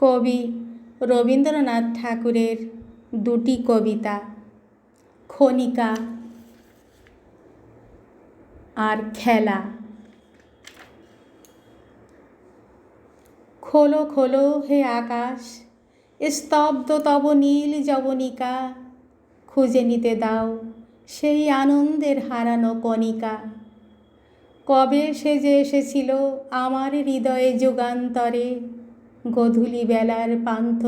কবি রবীন্দ্রনাথ ঠাকুরের দুটি কবিতা, খনিকা আর খেলা। খোলো খোলো হে আকাশ, স্তব্ধ তব নীল যবনিকা, খুঁজে নিতে দাও সেই আনন্দের হারানো কণিকা। কবে সে যে এসেছিল আমার হৃদয়ে যুগান্তরে গধূলি বেলার পান্থ,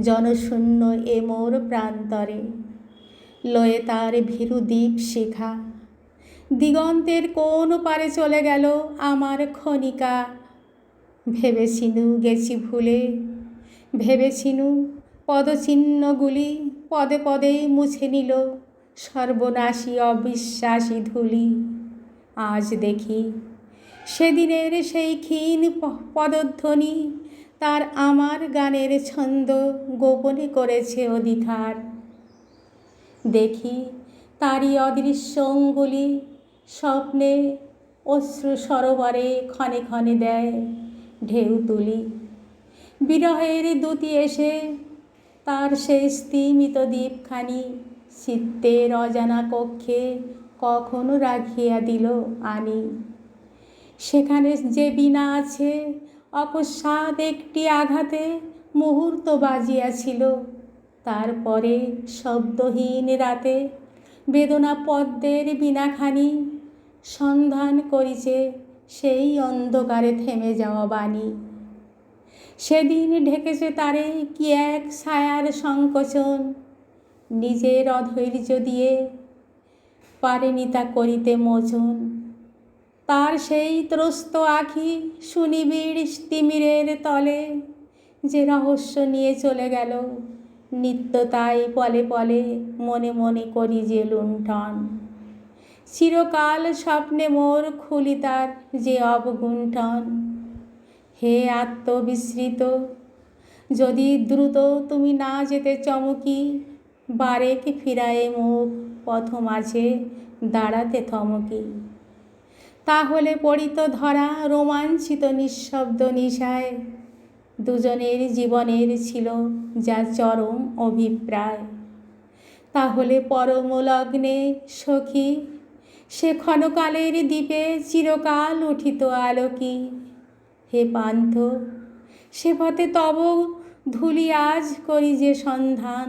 জনশূন্য এ মোর প্রান্তরে। লয়ে তার ভীরু দ্বীপ শিখা। দিগন্তের কোন পারে চলে গেল আমার ক্ষণিকা? ভেবেছিনু গেছি ভুলে, ভেবেছিনু পদচিহ্নগুলি পদে পদেই মুছে নিল সর্বনাশী অবিশ্বাসী ধুলি। আজ দেখি সেদিনের সেই ক্ষীণ পদধ্বনি তার আমার গানের ছন্দ গোপনে করেছে অধিকার দেখি তারই অদৃশ্য অঙ্গুলি স্বপ্নে অশ্রু সরোবরে ক্ষণে ক্ষণে দেয় ঢেউ তুলি। বিরহের দুতি এসে তার সেই স্তিমিত দ্বীপখানি চিত্তের অজানা কক্ষে কখনো রাখিয়া দিল আনি। সেখানে যে বিনা আছে অকস্মাৎ একটি আঘাতে মুহূর্ত বাজিয়াছিল। তারপরে শব্দহীন রাতে বেদনা পদ্মের বিনাখানি সন্ধান করিছে সেই অন্ধকারে থেমে যাওয়া বাণী। সেদিন ঢেকেছে তারে কি এক ছায়ার সংকোচন। নিজের অধৈর্য দিয়ে পারেনি তা করিতে মোচন তার সেই ত্রস্ত আখি সুনিবিড় তিমিরের তলে। যে রহস্য নিয়ে চলে গেল, নিত্য তাই পলে পলে মনে মনে করি যে লুণ্ঠন। চিরকাল স্বপ্নে মোর খুলি তার যে অবগুণ্ঠন। হে আত্মবিস্মৃত, যদি দ্রুত তুমি না যেতে চমকি, বারেক ফিরায়ে মুখ পথ মাঝে দাঁড়াতে থমকি। তাহলে পড়িত ধরা রোমাঞ্চিত নিঃশব্দ নিশায়। দুজনের জীবনের ছিল যা চরম অভিপ্রায়। তাহলে পরম লগ্নে সখী, সে ক্ষণকালের দ্বীপে চিরকাল উঠিত আলোকি। হে পান্থ, সে পথে তব ধুলি আজ করি যে সন্ধান।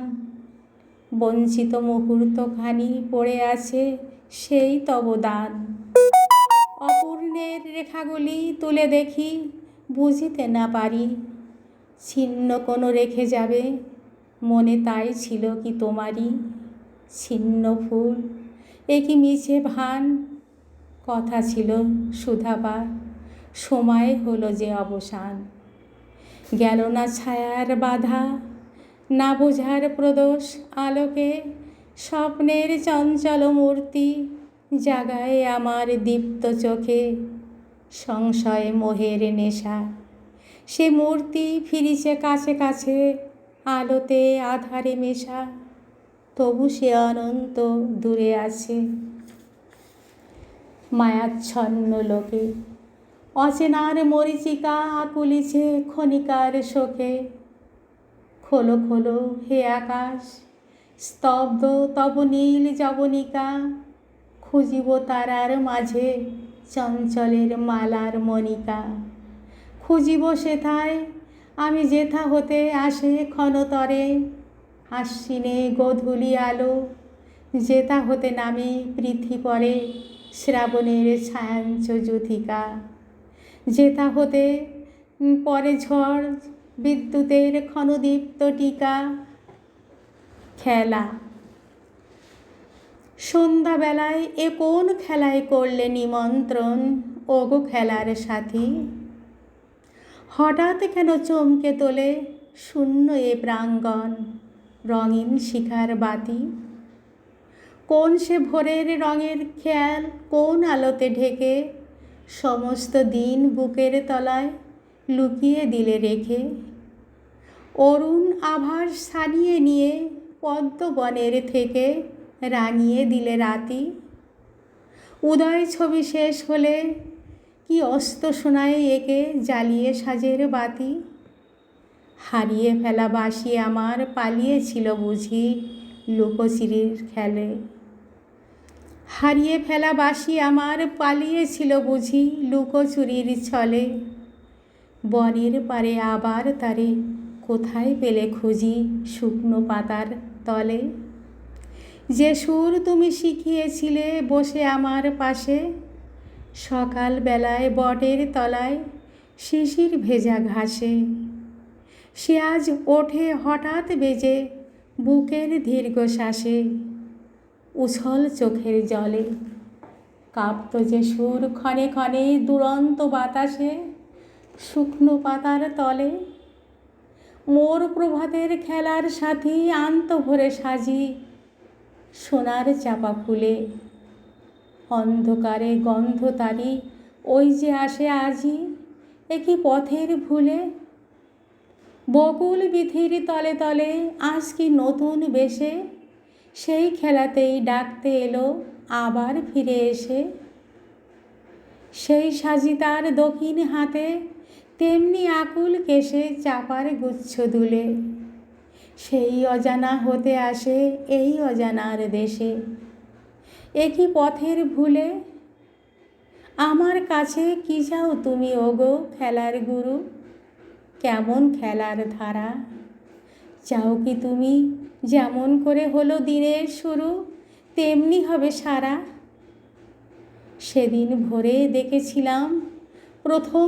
বঞ্চিত মুহূর্তখানি পড়ে আছে সেই তব দান। অপূর্ণের রেখাগুলি তুলে দেখি, বুঝিতে না পারি। ছিন্ন কোনো রেখে যাবে, মনে তাই ছিল কি তোমারই। ছিন্ন ফুল, এ কি মিছে ভান? কথা ছিল সুধাবা সময় হলো যে অবসান। গেল না ছায়ার বাধা, না বোঝার প্রদোষ আলোকে, স্বপ্নের চঞ্চল মূর্তি জাগায় আমার দীপ্ত চোখে সংশয় মোহের নেশা। সে মূর্তি ফিরিছে কাছে কাছে, আলোতে আধারে মেশা। তবু সে অনন্ত দূরে আছে। মায়াচ্ছন্ন লোকে, অচেনার মরিচিকা আকুলিছে ক্ষণিকার শোকে। খোলো খোলো হে আকাশ, স্তব্ধ তব নীল যবনিকা। খুঁজিব তারার মাঝে চঞ্চলের মালার মণিকা। খুঁজিব সেথায় আমি যেথা হতে আসে ক্ষণতরে। আশ্বিনে গধূলি আলো যেতা হতে নামে পৃথি পরে শ্রাবণের ছায়াঞ্চ যুথিকা যেথা হতে পরে ঝড়, বিদ্যুতের ক্ষণদীপ্ত টিকা। খেলা সন্ধ্যাবেলায় এ কোন খেলায় করলে নিমন্ত্রণ? ওগো খেলার সাথী। হঠাৎ কেন চমকে তোলে শূন্য এ প্রাঙ্গণ? রঙিন শিখার বাতি। কোন সে ভোরের রঙের খেয়াল? কোন আলোতে ঢেকে? সমস্ত দিন বুকের তলায় লুকিয়ে দিলে রেখে। অরুণ আভাস সানিয়ে নিয়ে পদ্মবনের থেকে রাঙিয়ে দিলে রাতি। উদয় ছবি শেষ হলে কি অস্ত শোনায় একে জ্বালিয়ে সাজের বাতি। হারিয়ে ফেলা বাসি আমার পালিয়েছিল বুঝি লুকোচুরির খেলে। হারিয়ে ফেলা বাসি আমার পালিয়েছিল বুঝি লুকোচুরির ছলে। বনের পারে আবার তারে কোথায় পেলে খুঁজি শুকনো পাতার তলে। যে সুর তুমি শিখিয়েছিলে বসে আমার পাশে। সকালবেলায় বটের তলায় শিশির ভেজা ঘাসে। সে আজ ওঠে হঠাৎ বেজে বুকের দীর্ঘশ্বাসে। উছল চোখের জলে কাঁপত যে সুর ক্ষণে ক্ষণে দুরন্ত বাতাসে শুকনো পাতার তলে। মোর প্রভাতের খেলার সাথী আন্ত ভরে সাজি সোনার চাপা ফুলে। অন্ধকারে গন্ধ তারি, ওই যে আসে আজি একই পথের ভুলে? বকুল বিথির তলে তলে আজ কি নতুন বেশে? সেই খেলাতেই ডাকতে এলো, আবার ফিরে এসে। সেই সাজি তার দক্ষিণ হাতে, তেমনি আকুল কেশে চাপার গুচ্ছ দুলে। সেই অজানা হতে আসে এই অজানার দেশে। একই পথের ভুলে আমার কাছে কি চাও তুমি, ওগো খেলার গুরু? কেমন খেলার ধারা? চাও কি তুমি যেমন করে হলো দিনের শুরু, তেমনি হবে সারা? সেদিন ভোরে দেখেছিলাম প্রথম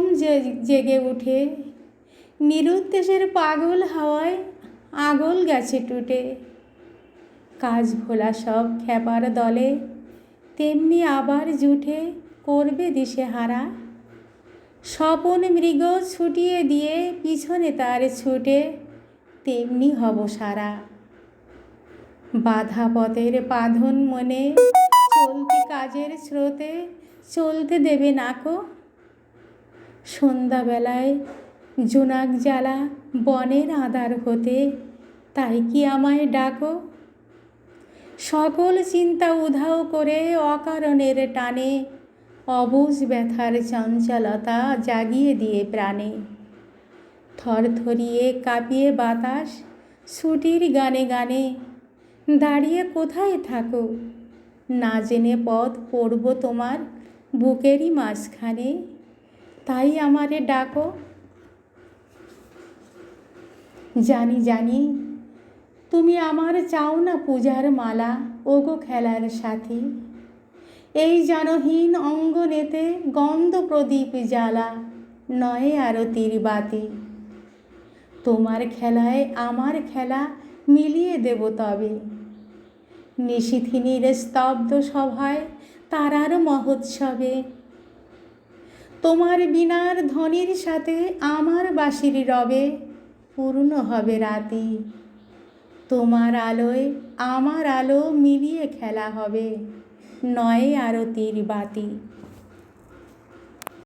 জেগে উঠে নিরুদ্দেশের পাগল হাওয়ায় আগল গেছে টুটে কাজ ভোলা সব খেপার দলে, তেমনি আবার জুটে করবে দিশে হারা। স্বপন মৃগ ছুটিয়ে দিয়ে পিছনে তার ছুটে, তেমনি হব সারা। বাধা পথের বাঁধন মনে, চলতি কাজের স্রোতে চলতে দেবে নাকো সন্ধ্যাবেলায় জোনাক জ্বালা বনের আধার হতে তাই কি আমায় ডাকো? সকল চিন্তা উধাও করে অকারণের টানে অবুজ ব্যথার চঞ্চলতা জাগিয়ে দিয়ে প্রাণে। থরথরিয়ে কাঁপিয়ে বাতাস ছুটির গানে গানে, দাঁড়িয়ে কোথায় থাকো? না জেনে পথ পড়ব তোমার বুকেরই মাঝখানে, তাই আমারে ডাকো। জানি জানি তুমি আমার চাও না পূজার মালা, ওগো খেলার সাথী। এই জনহীন অঙ্গনেতে গন্ধ প্রদীপ জ্বালা, নয় আরতির বাতি। তোমার খেলায় আমার খেলা মিলিয়ে দেব তবে। নিশিথিনীর স্তব্ধ সভায় তারার মহোৎসবে। তোমার বিনার ধ্বনির সাথে আমার বাঁশির রবে পূর্ণ হবে রাতি। তোমার আলোয় আমার আলো মিলিয়ে খেলা হবে। নয় আরতির বাতি।